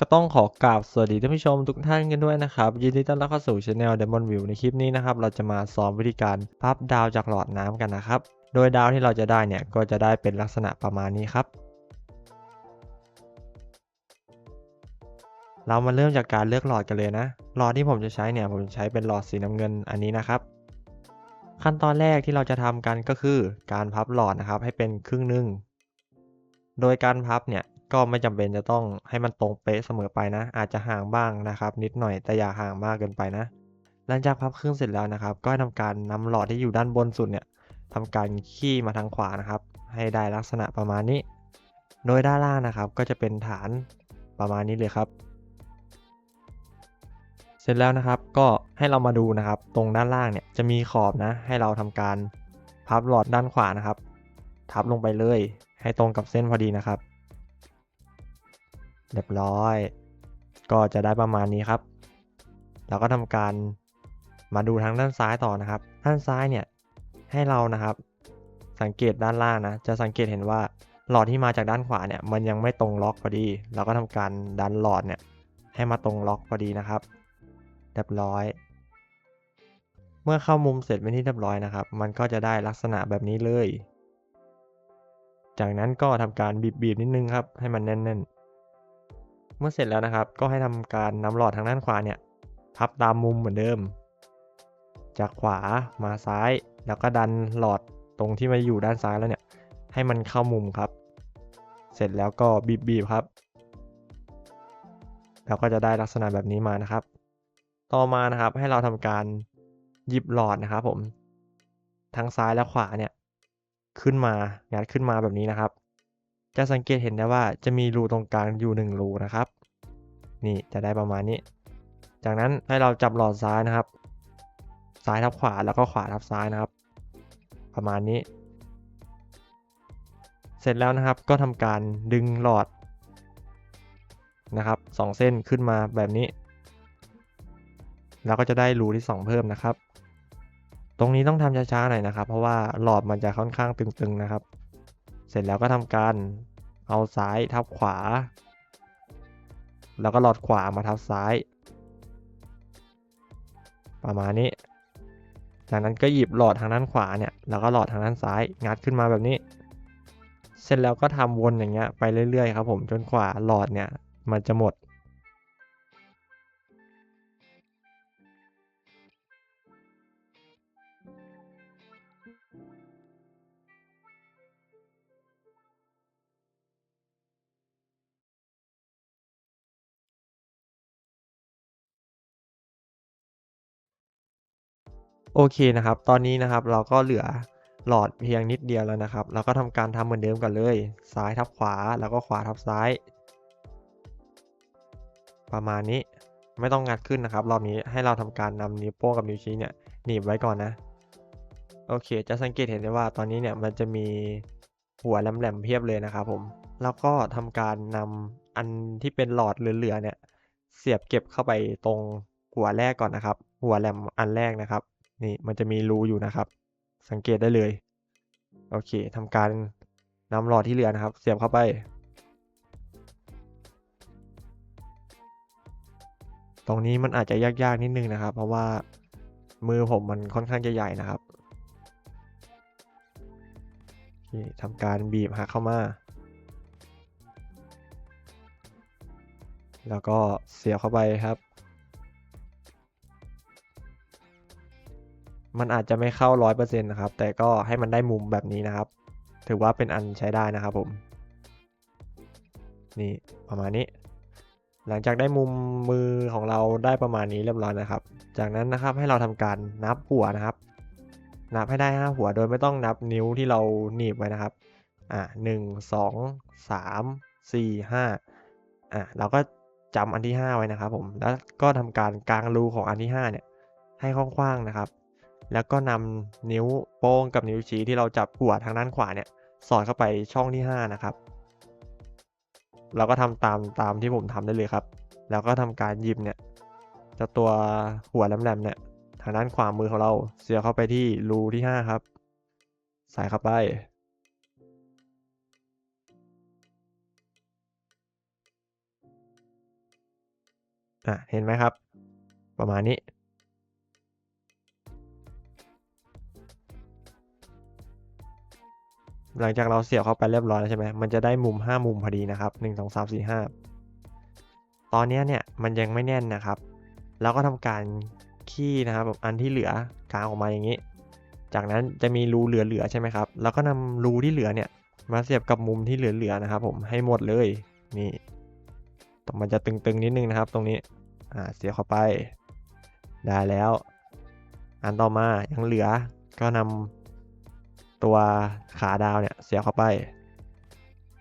ก็ต้องขอกราบสวัสดีท่านผู้ชมทุกท่านกันด้วยนะครับ ยินดีต้อนรับเข้าสู่ช anel Diamond View ในคลิปนี้นะครับเราจะมาสอนวิธีการพับดาวจากหลอดน้ำกันนะครับ โดยดาวที่เราจะได้เนี่ยก็จะได้เป็นลักษณะประมาณนี้ครับ เรามาเริ่มจากการเลือกหลอดกันเลยนะหลอดที่ผมจะใช้เนี่ยผมจะใช้เป็นหลอดสีน้ำเงินอันนี้นะครับ ขั้นตอนแรกที่เราจะทำกันก็คือการพับหลอดนะครับให้เป็นครึ่งหนึ่งโดยการพับเนี่ย ก็ไม่จำเป็นจะต้องให้มันตรงเป๊ะเสมอไปนะ อาจจะห่างบ้างนะครับ นิดหน่อยแต่อย่าห่างมากเกินไปนะ หลังจากพับครึ่งเสร็จแล้วนะครับ ก็ให้ทำการนำหลอดที่อยู่ด้านบนสุดเนี่ยทำการขี้มาทางขวานะครับ ให้ได้ลักษณะประมาณนี้ โดยด้านล่างนะครับ ก็จะเป็นฐานประมาณนี้เลยครับ เสร็จแล้วนะครับก็ให้เรามาดูนะครับ ตรงด้านล่างเนี่ยจะมีขอบนะ ให้เราทำการพับหลอดด้านขวานะครับ ทับลงไปเลย ให้ตรงกับเส้นพอดีนะครับ เรียบร้อย ก็จะได้ประมาณนี้ครับ เราก็ทำการมาดูทางด้านซ้ายต่อนะครับ ด้านซ้ายเนี่ยให้เรานะครับ สังเกตด้านล่างนะ จะสังเกตเห็นว่าหลอดที่มาจากด้านขวาเนี่ยมันยังไม่ตรงล็อกพอดี เราก็ทำการดันหลอดเนี่ยให้มาตรงล็อกพอดีนะครับเรียบร้อย เมื่อเข้ามุมเสร็จเป็นที่เรียบร้อยนะครับ มันก็จะได้ลักษณะแบบนี้เลย จากนั้นก็ทำการบีบๆนิดนึงครับ ให้มันแน่นๆ เมื่อเสร็จแล้วนะครับ ก็ให้ทำการนำหลอดทางด้านขวาเนี่ยพับตามมุมเหมือนเดิม จากขวามาซ้าย แล้วก็ดันหลอดตรงที่มาอยู่ด้านซ้ายแล้วเนี่ย ให้มันเข้ามุมครับ เสร็จแล้วก็บีบๆครับเราก็จะได้ลักษณะแบบนี้มานะครับ ต่อมานะครับให้เราทำการหยิบหลอดนะครับผม ทั้งซ้ายและขวาเนี่ย ขึ้นมา งัดขึ้นมาแบบนี้นะครับ จะสังเกตเห็นได้ว่าจะมีรูตรงกลางอยู่หนึ่งรูนะครับ นี่จะได้ประมาณนี้ จากนั้นให้เราจับหลอดซ้ายนะครับ ซ้ายทับขวาแล้วก็ขวาทับซ้ายนะครับ ประมาณนี้ เสร็จแล้วนะครับก็ทำการดึงหลอดนะครับสองเส้นขึ้นมาแบบนี้ แล้วก็จะได้รูที่ 2 เพิ่มนะครับ ตรงนี้ต้องทำช้าๆหน่อยนะครับ เพราะว่าหลอดมันจะค่อนข้างตึงๆนะครับ เสร็จแล้วก็ทำการ เอาซ้ายทับขวา แล้วก็หลอดขวามาทับซ้าย ประมาณนี้ จากนั้นก็หยิบหลอดทางด้านขวาเนี่ยแล้วก็หลอดทางด้านซ้ายงัดขึ้นมาแบบนี้ เสร็จแล้วก็ทำวนอย่างเงี้ยไปเรื่อยๆครับผมจนกว่าหลอดเนี่ยมันจะหมด โอเคนะครับ ตอนนี้นะครับเราก็เหลือหลอดเพียงนิดเดียวแล้วนะครับ เราก็ทำการทำเหมือนเดิมกันเลย ซ้ายทับขวาแล้วก็ขวาทับซ้าย ประมาณนี้ไม่ต้องงัดขึ้นนะครับ รอบนี้ให้เราทำการนำนิ้วโป้งกับนิ้วชี้เนี่ยหนีบไว้ก่อนนะ โอเค จะสังเกตเห็นได้ว่าตอนนี้เนี่ยมันจะมีหัวแหลมๆเพียบเลยนะครับผม แล้วก็ทำการนำอันที่เป็นหลอดเหลือๆเนี่ย เสียบเก็บเข้าไปตรงหัวแรกก่อนนะครับ หัวแหลมอันแรกนะครับ นี่มันจะมีรูอยู่นะครับ สังเกตได้เลย โอเคทำการนำหลอดที่เหลือนะครับ เสียบเข้าไป ตรงนี้มันอาจจะยากๆนิดนึงนะครับ เพราะว่ามือผมมันค่อนข้างจะใหญ่นะครับโอเคทำการบีบหักเข้ามา แล้วก็เสียบเข้าไปครับ มันอาจจะไม่เข้าร้อยเปอร์เซ็นต์นะครับ แต่ก็ให้มันได้มุมแบบนี้นะครับ ถือว่าเป็นอันใช้ได้นะครับผม นี่ประมาณนี้ หลังจากได้มุมมือของเราได้ประมาณนี้เรียบร้อยนะครับ จากนั้นนะครับให้เราทำการนับหัวนะครับ นับให้ได้ 5 หัวโดยไม่ต้องนับนิ้วที่เราหนีบไว้นะครับ อ่าหนึ่งสองสามสี่ห้าอ่าเราก็จำอันที่ 5 ไว้นะครับผม แล้วก็ทำการกางรูของอันที่5เนี่ยให้กว้างๆนะครับ แล้วก็นำนิ้วโป้งกับนิ้วชี้ที่เราจับหัวทางด้านขวาเนี่ยสอดเข้าไปช่องที่ 5 นะครับ เราก็ทำตามตามที่ผมทำได้เลยครับ แล้วก็ทำการหยิบเนี่ยจะตัวหัวแหลมๆเนี่ยทางด้านขวามือของเราเสียบเข้าไปที่รูที่ 5 ครับ ใส่เข้าไปอะเห็นไหมครับ ประมาณนี้ หลังจากเราเสียบเข้าไปเรียบร้อยแล้วใช่ไหมมันจะได้มุม 5 มุมพอดีนะครับ 1 2 3 4 5 ตอนนี้เนี่ยมันยังไม่แน่นนะครับ เราก็ทำการขี้นะครับอันที่เหลือกางออกมาอย่างนี้ จากนั้นจะมีรูเหลือๆใช่ไหมครับ แล้วก็นำรูที่เหลือเนี่ยมาเสียบกับมุมที่เหลือๆนะครับ ผมให้หมดเลยนี่มันจะตึงๆนิดนึงนะครับ ตรงนี้อ่าเสียบเข้าไป ได้แล้ว อันต่อมายังเหลือก็นำ ตัวขาดาวเนี่ยเสียบเข้าไป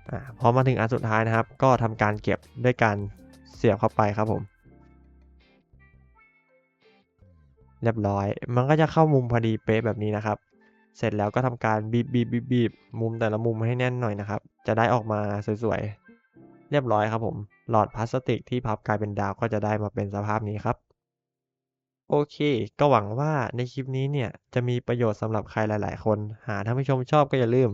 อ่าพอมาถึงอันสุดท้ายนะครับ ก็ทำการเก็บด้วยการเสียบเข้าไปครับผม เรียบร้อย มันก็จะเข้ามุมพอดีเป๊ะแบบนี้นะครับ เสร็จแล้วก็ทำการบีบบีบบีบบีบมุมแต่ละมุมให้แน่นหน่อยนะครับ จะได้ออกมาสวยๆเรียบร้อยครับผม หลอดพลาสติกที่พับกลายเป็นดาวก็จะได้มาเป็นสภาพนี้ครับ โอเค ก็หวังว่าในคลิปนี้เนี่ย จะมีประโยชน์สำหรับใครหลาย ๆ คน หากท่านผู้ชมชอบก็อย่าลืม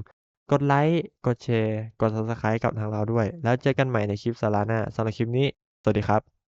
กดไลค์กดแชร์ กด Subscribe กับทางเราด้วย แล้วเจอกันใหม่ในคลิปสาระหน้าสำหรับคลิปนี้ สวัสดีครับ